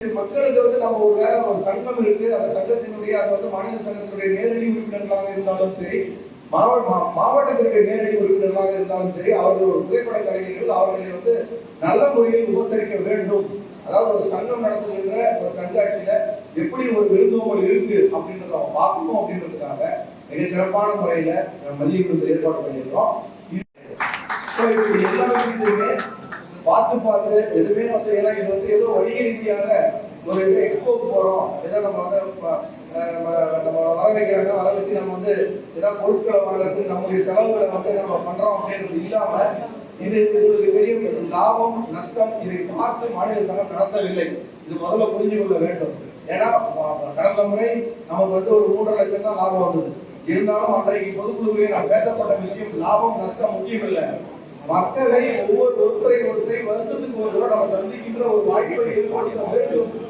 மக்களுக்கு வந்து நம்ம ஒரு வேற ஒரு சங்கம் இருக்கு. அந்த சங்கத்தினுடைய அது வந்து மாநில சங்கத்தினுடைய நேரடி உறுப்பினர்களாக இருந்தாலும் சரி மாவட்ட மா- மாவட்டத்தினுடைய நேரடி உறுப்பினர்களாக இருந்தாலும் சரி அவர்கள் ஒரு புகைப்பட கலைஞர்கள் அவர்களை வந்து நல்ல முறையில் உபசரிக்க வேண்டும். அதாவது ஒரு சங்கம் நடத்துகின்ற ஒரு கண்காட்சியில எப்படி ஒரு விருந்தோம்பல் இருக்கு அப்படின்றத நம்ம பார்க்கணும் அப்படின்றதுக்காக மிக சிறப்பான முறையில மதிய விருது ஏற்பாடு பண்ணியிருக்கோம் இது- எல்லா விஷயத்தையுமே பார்த்து பார்த்து எதுவுமே வந்து ஏன்னா இது வந்து ஏதோ வணிக ரீதியாக ஒரு இது எக்ஸ்போ போகிறோம் ஏதோ நம்ம வந்து நம்ம நம்ம வர வைக்கிறாங்க வர வச்சு நம்ம வந்து ஏதாவது பொருட்களை வாங்குறது நம்முடைய செலவுகளை வந்து நம்ம பண்ணுறோம் அப்படின்றது இல்லாமல் இது உங்களுக்கு தெரியும். லாபம் நஷ்டம் இதை பார்த்து மாநில சங்கம் நடத்தவில்லை. இது முதல்ல புரிஞ்சு கொள்ள வேண்டும். ஏன்னா கடந்த முறை நமக்கு வந்து ஒரு மூன்றரை லட்சம் தான் லாபம் வந்தது. இருந்தாலும் அன்றைக்கு பொதுக்குழுவிலே நான் பேசப்பட்ட விஷயம் லாபம் நஷ்டம் முக்கியம் இல்லை மக்களை ஒவ்வொரு ஒருத்தரை ஒருத்தரை வருஷத்துக்கு ஒரு தடவை நம்ம சந்திக்கின்ற ஒரு வாய்ப்பை ஏற்படுத்த